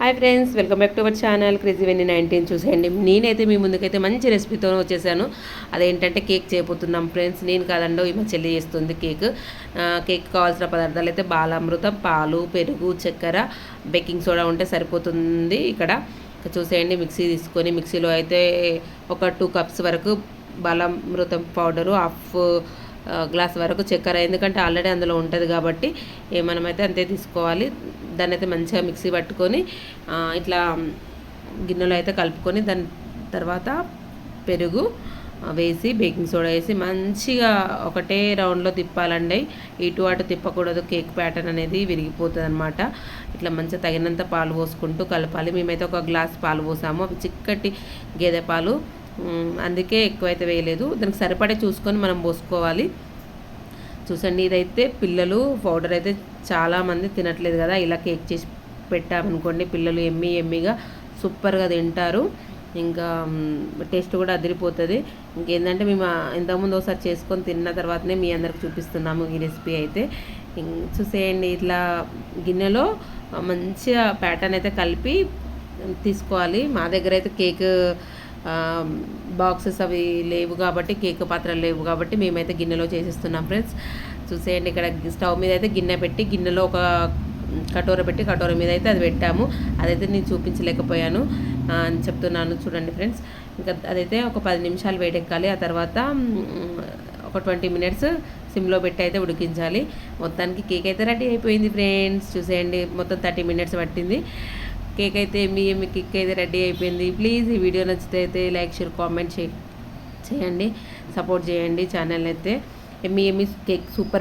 Hi friends welcome back to our channel crazy Venny nineteen చూసేయండి. నేనైతే మీ ముందుకైతే మంచి రెసిపీతో వచ్చేసాను. అదేంటంటే కేక్ చేయబోతున్నాం ఫ్రెండ్స్ నేను కాదండో ఈ చెల్లి చేస్తుంది కేక్. కేక్ కావాల్సిన పదార్థాలు అయితే బాలామృతం పాలు పెరుగు చక్కెర బేకింగ్ సోడా ఉంటే సరిపోతుంది ఇక్కడ. చూసేయండి మిక్సీ తీసుకొని మిక్సీలో అయితే ఒక టూ కప్స్ వరకు బాలామృతం పౌడరు హాఫ్ గ్లాస్ వరకు చక్కెర ఎందుకంటే ఆల్రెడీ అందులో ఉంటుంది కాబట్టి ఏ మనమైతే అంతే తీసుకోవాలి. దాన్ని అయితే మంచిగా మిక్సీ పట్టుకొని ఇట్లా గిన్నెలో అయితే కలుపుకొని దాని తర్వాత పెరుగు వేసి బేకింగ్ సోడా వేసి మంచిగా ఒకటే రౌండ్లో తిప్పాలండి. ఇటు అటు తిప్పకూడదు. కేక్ ప్యాటర్న్ అనేది విరిగిపోతుంది అనమాట ఇట్లా మంచిగా తగినంత పాలు పోసుకుంటూ కలపాలి. మేమైతే ఒక గ్లాస్ పాలు పోసాము. అవి చిక్కటి గేదె పాలు అందుకే ఎక్కువైతే వేయలేదు. దానికి సరిపడే చూసుకొని మనం పోసుకోవాలి. చూసండి ఇదైతే పిల్లలు పౌడర్ అయితే చాలామంది తినట్లేదు కదా. ఇలా కేక్ చేసి పెట్టామనుకోండి పిల్లలు ఎమ్మి ఎమ్మిగా సూపర్గా తింటారు. ఇంకా టేస్ట్ కూడా అదిరిపోతుంది. ఇంకేంటంటే మేము ఇంతకుముందు ఒకసారి చేసుకొని తిన్న తర్వాతనే మీ అందరికి చూపిస్తున్నాము ఈ రెసిపీ అయితే. చూసేయండి ఇట్లా గిన్నెలో మంచిగా ప్యాటర్న్ అయితే కలిపి తీసుకోవాలి. మా దగ్గర అయితే కేక్ బాక్సెస్ అవి లేవు కాబట్టి కేక్ పాత్రలు లేవు కాబట్టి మేమైతే గిన్నెలో చేసేస్తున్నాం ఫ్రెండ్స్. చూసేయండి ఇక్కడ స్టవ్ మీద అయితే గిన్నె పెట్టి గిన్నెలో ఒక కటోర పెట్టి కటోర మీద అయితే అది పెట్టాము. అదైతే నేను చూపించలేకపోయాను అని చెప్తున్నాను చూడండి ఫ్రెండ్స్. ఇంకా అదైతే ఒక పది నిమిషాలు వేడెక్కాలి ఆ తర్వాత ఒక ట్వంటీ మినిట్స్ సిమ్లో పెట్టి అయితే ఉడికించాలి. మొత్తానికి కేక్ అయితే రెడీ అయిపోయింది ఫ్రెండ్స్. చూసేయండి మొత్తం థర్టీ మినిట్స్ పట్టింది. కేక్ అయితే మీ మీ కేక్ అయితే రెడీ అయిపోయింది. ప్లీజ్ ఈ వీడియో నచ్చితే అయితే లైక్ షేర్ కామెంట్ చేయండి. సపోర్ట్ చేయండి ఛానల్ అయితే. మీ మీ కేక్ సూపర్